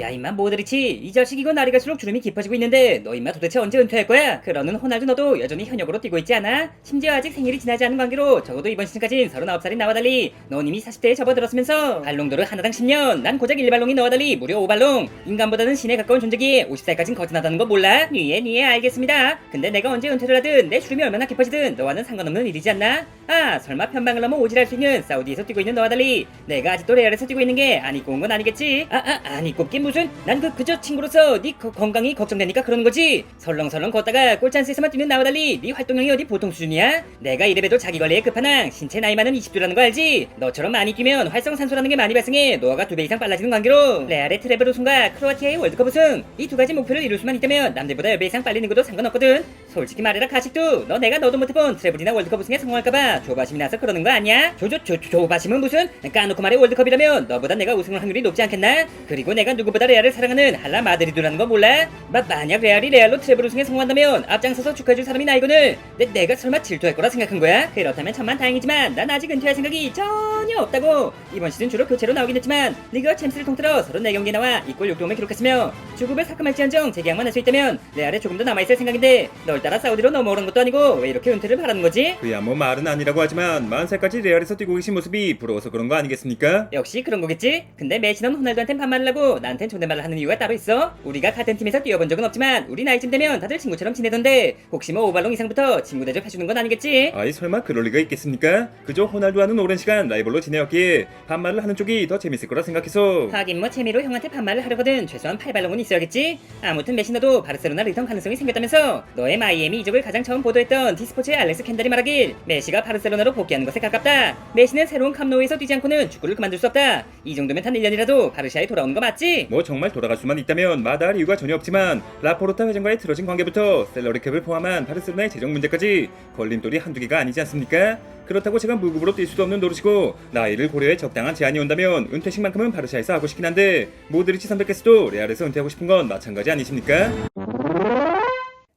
야 임마 모드리치 이 자식 이거 날이 갈수록 주름이 깊어지고 있는데 너 임마 도대체 언제 은퇴할 거야? 그러는 호날두 너도 여전히 현역으로 뛰고 있지 않아? 심지어 아직 생일이 지나지 않은 관계로 적어도 이번 시즌까진 39살이 나와 달리 넌 이미 40대에 접어들었으면서 발롱도르 하나당 10년 난 고작 1발롱이 너와 달리 무려 5발롱 인간보다는 신에 가까운 존재기에 50살까진 거진하다는 거 몰라? 니에 니에 알겠습니다 근데 내가 언제 은퇴를 하든 내 주름이 얼마나 깊어지든 너와는 상관없는 일이지 않나? 아 설마 편방을 넘어 오질할 수 있는 사우디에서 뛰고 있는 너와 달리 내가 아직도 레알에서 뛰고 있는 게 안 입고 온 건 아니겠지? 아아 안 입고 긴 무슨 난 그 그저 친구로서 네 거- 건강이 걱정되니까 그러는 거지. 설렁설렁 걷다가 꼴찬스에서만 뛰는 나와 달리. 네 활동량이 어디 보통 수준이야? 내가 이래봬도 자기 관리에 급하나? 신체 나이 많은 20대라는 거 알지? 너처럼 많이 뛰면 활성산소라는 게 많이 발생해. 노화가 두 배 이상 빨라지는 관계로. 레알의 트래블 우승과 크로아티아의 월드컵 우승. 이 두 가지 목표를 이룰 수만 있다면 남들보다 10배 이상 빨리 는 것도 상관없거든 솔직히 말해라 가식도 너 내가 너도 못해본 트래블이나 월드컵 우승에 성공할까봐 조바심이 나서 그러는 거 아니야? 조조 조, 조, 조바심은 무슨? 까놓고 말해 월드컵이라면 너보다 내가 우승할 확률이 높지 않겠나? 그리고 내가 누구보다 레알을 사랑하는 할라 마드리드라는 거 몰라? 마, 만약 레알이 레알로 트래블 우승에 성공한다면 앞장서서 축하해줄 사람이 나 이거늘 내, 내가 설마 질투할 거라 생각한 거야? 그렇다면 천만 다행이지만 난 아직 은퇴할 생각이 전혀 없다고 이번 시즌 주로 교체로 나오긴 했지만 리그와 챔스를 통틀어 34경기에 나와 이골 6도움을 기록했으며 주급을 삭감할지언정 재계약만 할 수 있다면 레알에 조금 더 남아있을 생각인데 널 따라 사우디로 넘어오는 것도 아니고 왜 이렇게 은퇴를 바라는 거지? 그야 뭐 말은 아니라고 하지만 40살까지 레알에서 뛰고 계신 모습이 부러워서 그런 거 아니겠습니까? 역시 그런 거겠지? 근데 메시는 호날두한텐 반말을 하고 나한텐 존댓말을 하는 이유가 따로 있어? 우리가 같은 팀에서 뛰어본 적은 없지만 우리 나이쯤 되면 다들 친구처럼 지내던데 혹시 뭐 오발롱 이상부터 친구 대접해주는 건 아니겠지? 아이 설마 그럴 리가 있겠습니까? 그저 호날두와는 오랜 시간 라이벌로 지내었기에 반말을 하는 쪽이 더 재밌을 거라 생각해서 하긴 뭐 재미로 형한테 반말을 하려거든 최소한 팔발롱은 있어야겠지? 아무튼 메시 너도 바르셀로나 리턴 가능성이 생겼다면서 너의 마이 애미 이적을 가장 처음 보도했던 디스포츠의 알렉스 캔달이 말하길 메시가 바르셀로나로 복귀하는 것에 가깝다 메시는 새로운 캄노우에서 뛰지 않고는 축구를 그만둘 수 없다 이 정도면 단 1년이라도 바르샤에 돌아오는 거 맞지? 뭐 정말 돌아갈 수만 있다면 마다할 이유가 전혀 없지만 라포르타 회장과의 틀어진 관계부터 셀러리캡을 포함한 바르셀로나의 재정 문제까지 걸림돌이 한두 개가 아니지 않습니까? 그렇다고 제가 무급으로 뛸 수도 없는 노릇이고 나이를 고려해 적당한 제한이 온다면 은퇴식만큼은 바르샤에서 하고 싶긴 한데 모드리치 선배께서도 레알에서 은퇴하고 싶은 건 마찬가지 아니십니까?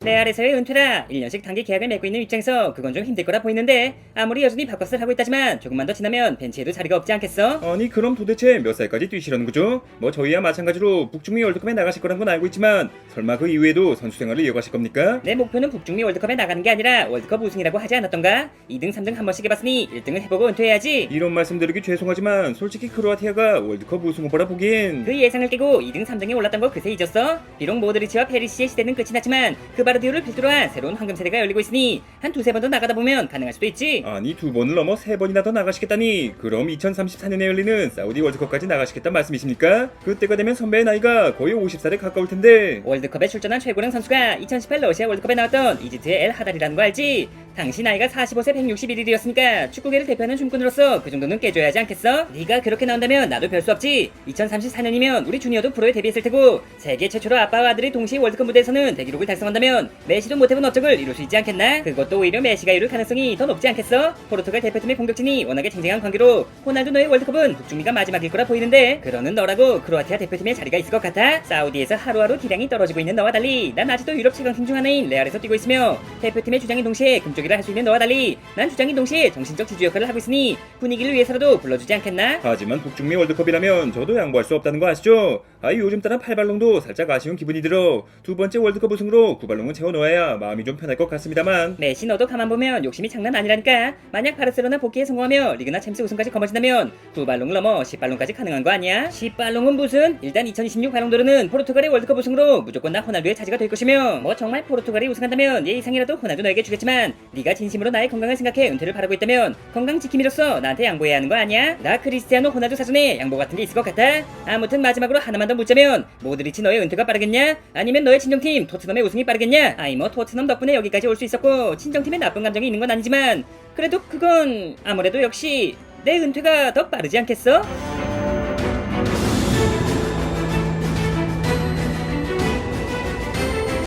레알에서의 은퇴라 1년씩 단기 계약을 맺고 있는 입장에서 그건 좀 힘들 거라 보이는데 아무리 여전히 바꿔을 하고 있다지만 조금만 더 지나면 벤치에도 자리가 없지 않겠어? 아니 그럼 도대체 몇 살까지 뛰시려는 거죠? 뭐 저희야 마찬가지로 북중미 월드컵에 나가실 거란 건 알고 있지만 설마 그 이후에도 선수 생활을 이어가실 겁니까? 내 목표는 북중미 월드컵에 나가는 게 아니라 월드컵 우승이라고 하지 않았던가? 2등 3등 한 번씩 해봤으니 1등은 해보고 은퇴해야지 이런 말씀드리기 죄송하지만 솔직히 크로아티아가 월드컵 우승 후보라 보기엔 그 예상을 깨고 2등 3등에 올랐던 거 그새 잊었어? 비록 모드리치와 페리시의 시대는 끝이 났지만 그 바 르디오를 필두로 한 새로운 황금 세대가 열리고 있으니 한 두세 번 더 나가다 보면 가능할 수도 있지 아니 두 번을 넘어 세 번이나 더 나가시겠다니 그럼 2034년에 열리는 사우디 월드컵까지 나가시겠단 말씀이십니까? 그때가 되면 선배의 나이가 거의 50살에 가까울 텐데 월드컵에 출전한 최고령 선수가 2018 러시아 월드컵에 나왔던 이집트의 엘 하달이라는 거 알지? 당시 나이가 45세 161일이었으니까 축구계를 대표하는 춤꾼으로서 그 정도는 깨줘야 하지 않겠어? 네가 그렇게 나온다면 나도 별 수 없지 2034년이면 우리 주니어도 프로에 데뷔했을 테고 세계 최초로 아빠와 아들이 동시에 월드컵 무대에서는 대기록을 달성한다면 메시도 못해본 업적을 이룰 수 있지 않겠나? 그것도 오히려 메시가 이룰 가능성이 더 높지 않겠어? 포르투갈 대표팀의 공격진이 워낙에 쟁쟁한 관계로 호날두 너의 월드컵은 북중미가 마지막일 거라 보이는데 그러는 너라고 크로아티아 대표팀에 자리가 있을 것 같아? 사우디에서 하루하루 기량이 떨어지고 있는 너와 달리 난 아직도 유럽 최강팀 중 하나인 레알에서 뛰고 있으며 대표팀의 주장인 동시에 금쪽이를 할수 있는 너와 달리 난 주장인 동시에 정신적 지주 역할을 하고 있으니 분위기를 위해서라도 불러주지 않겠나? 하지만 북중미 월드컵이라면 저도 양보할 수 없다는 거 아시죠? 아이 요즘 따라 팔발롱도 살짝 아쉬운 기분이 들어 두 번째 월드컵 우승으로 구발롱은 채워넣어야 마음이 좀 편할 것 같습니다만 메시 너도 가만 보면 욕심이 장난 아니라니까 만약 바르셀로나 복귀에 성공하며 리그나 챔스 우승까지 거머쥔다면 두 발롱을 넘어 10발롱까지 가능한 거 아니야? 10발롱은 무슨? 일단 2026 발롱도르는 포르투갈의 월드컵 우승으로 무조건 나 호날두의 차지가 될 것이며 뭐 정말 포르투갈이 우승한다면 얘 이상이라도 호날두 너에게 주겠지만 네가 진심으로 나의 건강을 생각해 은퇴를 바라고 있다면 건강 지킴이로서 나한테 양보해야 하는 거 아니야? 나 크리스티아노 호날두 사전에 양보 같은 게 있을 것 같아? 아무튼 마지막으로 하나만 더 묻자면 모드리치 너의 은퇴가 빠르겠냐? 아니면 너의 친정팀 토트넘의 우승이 빠르겠냐? 아이 뭐 토트넘 덕분에 여기까지 올 수 있었고 친정팀에 나쁜 감정이 있는 건 아니지만 그래도 그건 아무래도 역시 내 은퇴가 더 빠르지 않겠어?